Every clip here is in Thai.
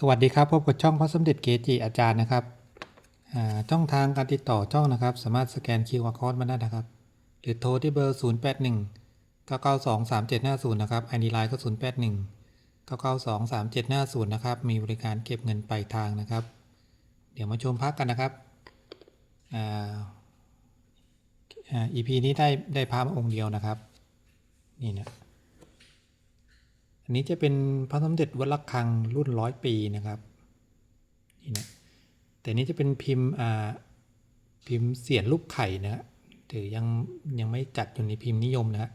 สวัสดีครับ พบกับช่องพระสมเด็จเกจิอาจารย์นะครับช่องทางการติดต่อช่องนะครับ สามารถสแกน QR Code มาได้นะครับ หรือโทรที่เบอร์ 0 8 1 9 9 2 3 7 5 0 นะครับ ID Line ก็ 0 8 1 9 9 2 3 7 5 0 นะครับ มีบริการเก็บเงินปลายทางนะครับ เดี๋ยวมาชมพักกันนะครับอ่าอ่า EP นี้ได้ได้พระมาองค์เดียวนะครับ นี่นะ อันนี้จะเป็นพระสมเด็จวัดระฆังรุ่นร้อยปีนะครับนี่นะแต่นี้จะเป็นพิมพ์อ่าพิมพ์เสียนรูปไข่นะฮะถือยังยังไม่จัดอยู่ในพิมพ์นิยมนะฮะ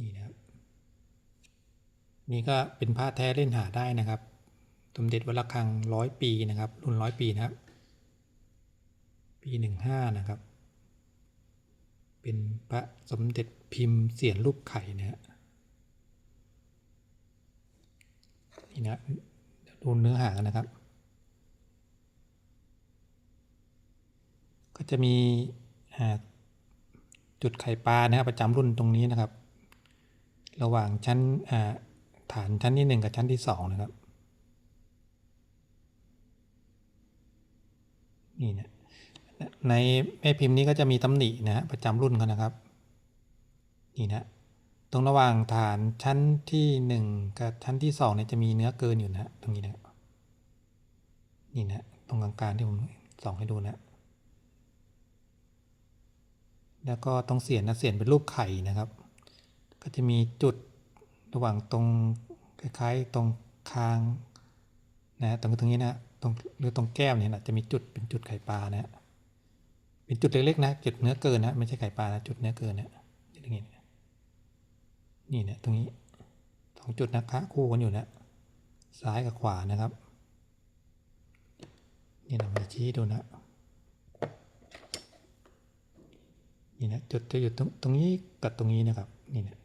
นี่นะครับนี่ก็เป็นพระแท้เล่นหาได้นะครับ สมเด็จวัดระฆังร้อยปีนะครับ รุ่นร้อยปีนะครับ ปีหนึ่งห้านะครับ เป็นพระสมเด็จพิมพ์เสียนรูปไข่นะฮะีนะดูเนื้อหากันนะครับ ก็จะมีจุดไข่ปลานะครับประจำรุ่นตรงนี้นะครับ ระหว่างชั้นฐานชั้นที่หนึ่งกับชั้นที่สองนะครับ นี่นะในแม่พิมพ์นี้ก็จะมีตำหนินะฮะประจำรุ่นกันนะครับ นี่นะ ตรงระหว่างฐานชั้นที่หนึ่งกับชั้นที่สองเนี่ยจะมีเนื้อเกินอยู่นะ ตรงนี้นะนี่นะตรงกลางๆที่ผมส่องให้ดูนะ แล้วก็ตรงเสียนนะเสียนเป็นรูปไข่นะครับ ก็จะมีจุดระหว่างตรงคล้ายๆตรงคางนะตรงตรงนี้นะตรงหรือตรงแก้มเนี่ยนะจะมีจุดเป็นจุดไข่ปลานะเป็นจุดเล็กๆนะจุดเนื้อเกินนะไม่ใช่ไข่ปลานะจุดเนื้อเกินนะอย่างนี้ นี่เนี่ยตรงนี้สองจุดนะคะคู่กันอยู่นะซ้ายกับขวานะครับ นี่เรามาชี้ดูนะนี่นะจุดจะอยู่ตรงตรงนี้กับตรงนี้นะครับนี่นะ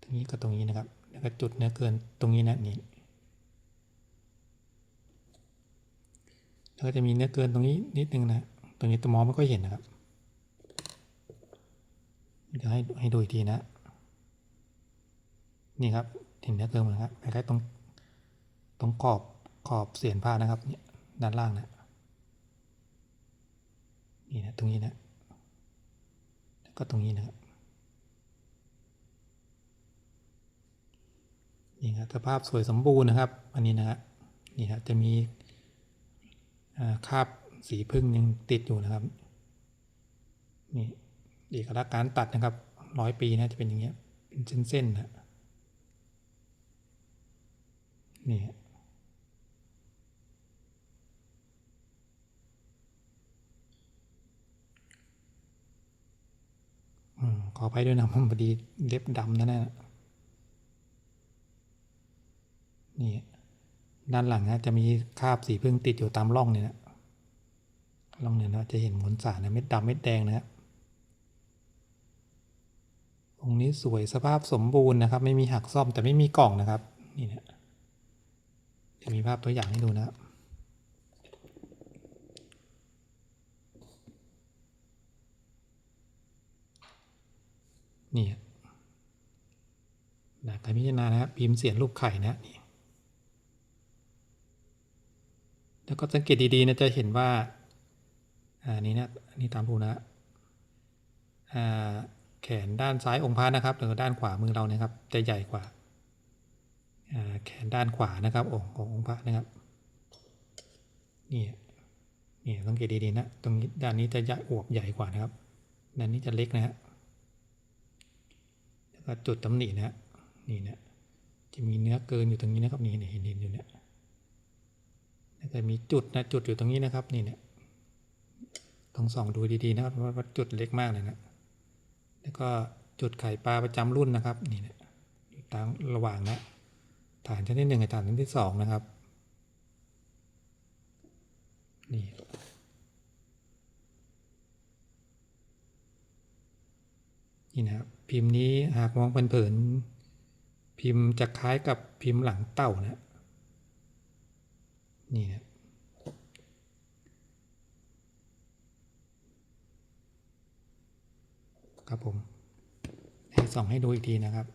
ตรงนี้กับตรงนี้นะครับแล้วก็จุดเนื้อเกินตรงนี้นะนี่แล้วก็จะมีเนื้อเกินตรงนี้นิดนึงนะ ตรงนี้ตัวมองไม่ค่อยเห็นนะครับ เดี๋ยวให้ให้ดูอีกทีนะ นี่ครับเห็นเนื้อเกินหมดครับคล้ายๆตรงตรงขอบขอบเสียนผ้านะครับเนี่ยด้านล่างนะนี่นะตรงนี้นะแล้วก็ตรงนี้นะครับนี่ครับสภาพสวยสมบูรณ์นะครับ อันนี้นะฮะนี่ครับจะมีคราบสีพึ่งยังติดอยู่นะครับนี่ เอกลักษณ์การตัดนะครับร้อยปีนะจะเป็นอย่างเงี้ยเป็นเส้นๆนะนี่ขออภัยด้วยนะผมพอดีเล็บดำนะนแหละนี่ด้านหลังนะจะมีคราบสีพึ่งติดอยู่ตามร่องเนี่ยนะร่องเนี่ยนะจะเห็นมวลสารนะเม็ดดำเม็ดแดงนะฮะ องค์นี้สวยสภาพสมบูรณ์นะครับ ไม่มีหักซ่อมแต่ไม่มีกล่องนะครับ นี่นะจะมีภาพตัวอย่างให้ดูนะครับนี่นะการพิจารณานะครับพิมพ์เสียนรูปไข่นะนี่แล้วก็สังเกตดีๆนะจะเห็นว่า อ่า นี่นะนนี้ตามดูนะ อ่า แขนด้านซ้ายองค์พระนะครับหรือด้านขวามือเรานะครับจะใหญ่กว่าแขนด้านขวานะครับองค์ขององค์พระนะครับนี่นี่สังเกตดีๆนะตรงนี้ด้านนี้จะใหญ่อวบใหญ่กว่านะครับด้านนี้จะเล็กนะฮะแล้วก็จุดตำหนินะนี่นะจะมีเนื้อเกินอยู่ตรงนี้นะครับนี่เห็นเห็นอยู่เนี่ยแล้วก็มีจุดนะจุดอยู่ตรงนี้นะครับนี่เนี่ยต้องส่องดูดีๆนะครับว่าจุดเล็กมากเลยนะ แล้วก็จุดไข่ปลาประจำรุ่นนะครับนี่นะตามระหว่างนะฐานชั้นที่หนึ่งกับฐานชั้นที่สองนะครับนี่นี่นะครับพิมพ์นี้หากมองเผินๆพิมพ์จะคล้ายกับพิมพ์หลังเต่านะนี่นะ ครับผมให้ส่องให้ดูอีกทีนะครับ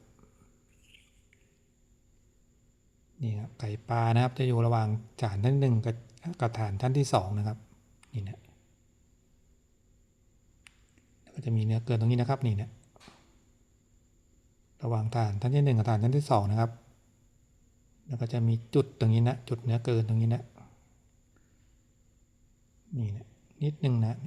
นี่ครับไก่ปลานะครับ จะอยู่ระหว่างฐานท่านหนึ่งกับกับฐานท่านที่สองนะครับนี่นะแล้วก็จะมีเนื้อเกินตรงนี้นะครับนี่นะระหว่างฐานท่านที่หนึ่งกับฐานท่านที่สองนะครับ แล้วก็จะมีจุดตรงนี้นะจุดเนื้อเกินตรงนี้นะนี่นะนิดนึงนะ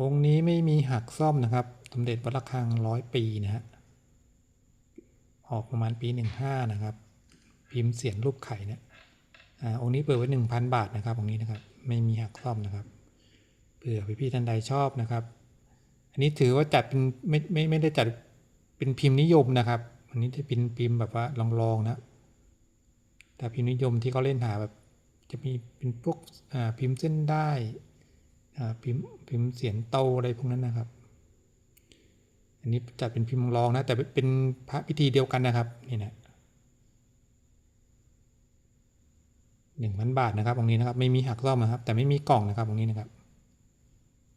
องค์นี้ไม่มีหักซ่อมนะครับ สมเด็จวัดระฆังร้อยปีนะฮะ ออกประมาณปีหนึ่งห้านะครับ พิมพ์เสียนรูปไข่เนี่ยองค์นี้เปิดไว้หนึ่งพันบาทนะครับ องค์นี้นะครับ ไม่มีหักซ่อมนะครับเผื่อพี่ๆท่านใดชอบนะครับ อันนี้ถือว่าจัดเป็นไม่ไม่ไม่ได้จัดเป็นพิมพ์นิยมนะครับ อันนี้จะเป็นพิมพ์แบบว่าลองๆนะ แต่พิมพ์นิยมที่เขาเล่นหาแบบจะมีเป็นพวกพิมพ์เส้นได้ พิมพ์พิมพ์เสียนโตอะไรพวกนั้นนะครับ อันนี้จัดเป็นพิมพ์รองนะ แต่เป็นพระพิธีเดียวกันนะครับนี่นะหนึ่งพันบาทนะครับตรงนี้นะครับ ไม่มีหักซ่อมนะครับ แต่ไม่มีกล่องนะครับตรงนี้นะครับ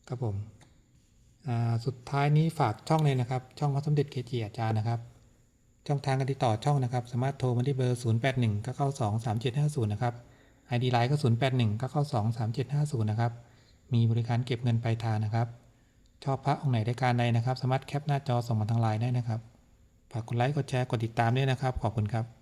ครับผมสุดท้ายนี้ฝากช่องเลยนะครับ ช่องพระสมเด็จเกจิอาจารย์นะครับ ช่องทางการติดต่อช่องนะครับ สามารถโทรมาที่เบอร์ 0 8 1 9 9 2 3 7 5 0 นะครับ ID ไลน์ก็ 0 8 1 9 9 2 3 7 5 0 นะครับ มีบริการเก็บเงินปลายทางนะครับ ชอบพระองค์ไหนได้การใดนะครับ สามารถแคปหน้าจอส่งมาทางไลน์ได้นะครับ ฝากกดไลค์ กดแชร์ กดติดตามด้วยนะครับ ขอบคุณครับ